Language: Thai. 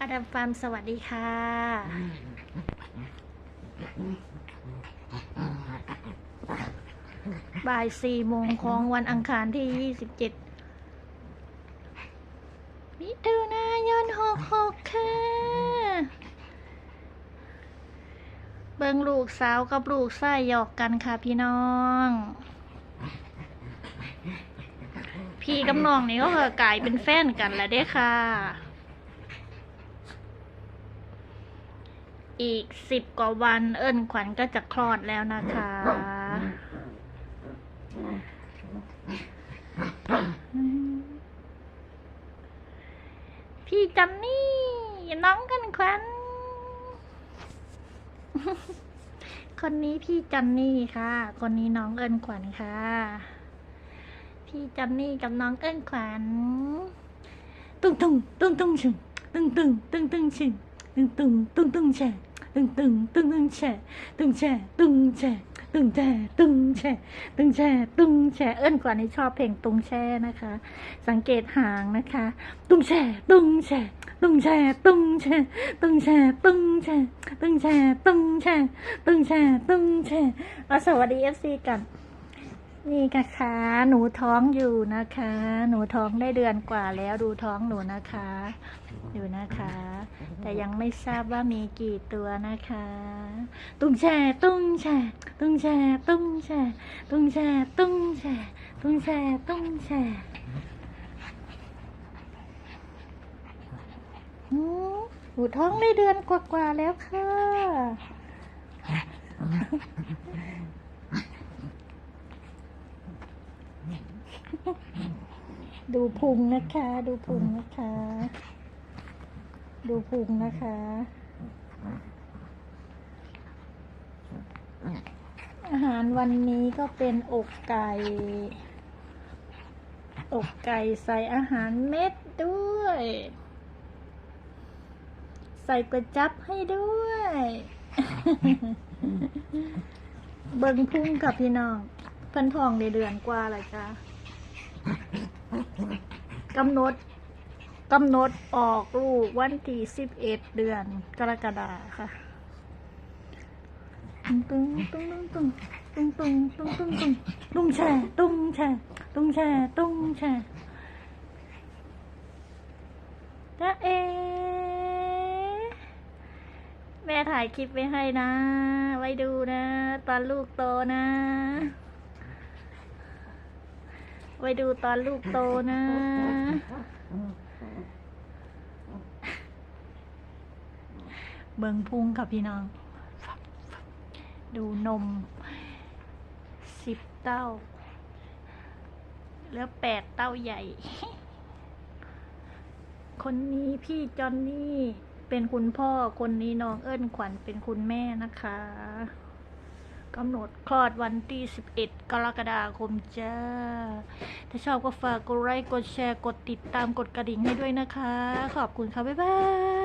อดัมฟาร์มสวัสดีค่ะ บ่ายสี่โมงของวันอังคารที่ยี่สิบเจ็ดมิถุนายนหกหกค่ะ เบิงลูกสาวกับลูกชายหยอกกันค่ะพี่น้อง พี่กับน้องนี่ก็คือกลายเป็นแฟนกันแล้วเด้ค่ะ อีกสิบกว่าวันเอิญขวัญก็จะคลอดแล้วนะคะ พี่จันนี่น้องกันขวัญคนนี้พี่จันนี่ค่ะ คนนี้น้องเอิญขวัญค่ะ พี่จันนี่กับน้องเอิญขวัญตึงตึงตึงตึงชึงตึงตึงตึงตึงชึงตึงตึงตึงตึงแฉะ ตึงตึงตึงตึงแฉตึงแฉตึงแฉตึงแฉตึงแฉตึงแฉตึงแฉเอิ้นกว่านี้ชอบเพลงตุงแช่นะคะ สังเกตหางนะคะตุงแช่ตุงแช่ตุงแช่ตุงแช่ตุงแช่ตุงแช่ตุงแช่ตุงแช่ตุงแช่ตุงแช่เอาสวัสดีเอฟซีกัน นี่นะคะ หนูท้องอยู่นะคะ หนูท้องได้เดือนกว่าแล้วดูท้องหนูนะคะดูนะคะ แต่ยังไม่ทราบว่ามีกี่ตัวนะคะ ตุ้งแช่ตุ้งแช่ตุ้งแช่ตุ้งแช่ตุ้งแช่ตุ้งแช่ตุ้งแช่ตุ้งแช่หนูท้องได้เดือนกว่าๆแล้วค่ะ ดูพุงนะคะ ดูพุงนะคะ ดูพุงนะคะอาหารวันนี้ก็เป็นอกไก่ อกไก่ใส่อาหารเม็ดด้วย ใส่กระจับให้ด้วย เบิ่งพุงกับพี่น้องเพันทองในเดือนกว่าเลยจ้า กำหนดกำหนดออกลูกวันที่สิบเอ็ดเดือนกรกฎาค่ะตุ้งตุ้งตุ้งตุ้งตุ้งตุ้งตุ้งตุ้งตุ้งตุ้งแช่ตุ้งแช่ตุ้งแช่ตุ้งแช่จ้าเอแม่ถ่ายคลิปไว้ให้นะ ไว้ดูนะ ตอนลูกโตนะ ไว้ดูตอนลูกโตนะ เบิงพุงกับพี่น้อง ดูนมสิบเต้า แล้วแปดเต้าใหญ่ คนนี้พี่จอนนี่เป็นคุณพ่อ คนนี้น้องเอิ้นขวัญเป็นคุณแม่นะคะ กำหนดคลอดวันที่ 11 กรกฎาคมจ้า ถ้าชอบก็ฝากกดไลค์ กดแชร์ กดติดตาม กดกระดิ่งให้ด้วยนะคะ ขอบคุณค่ะ บ๊ายบาย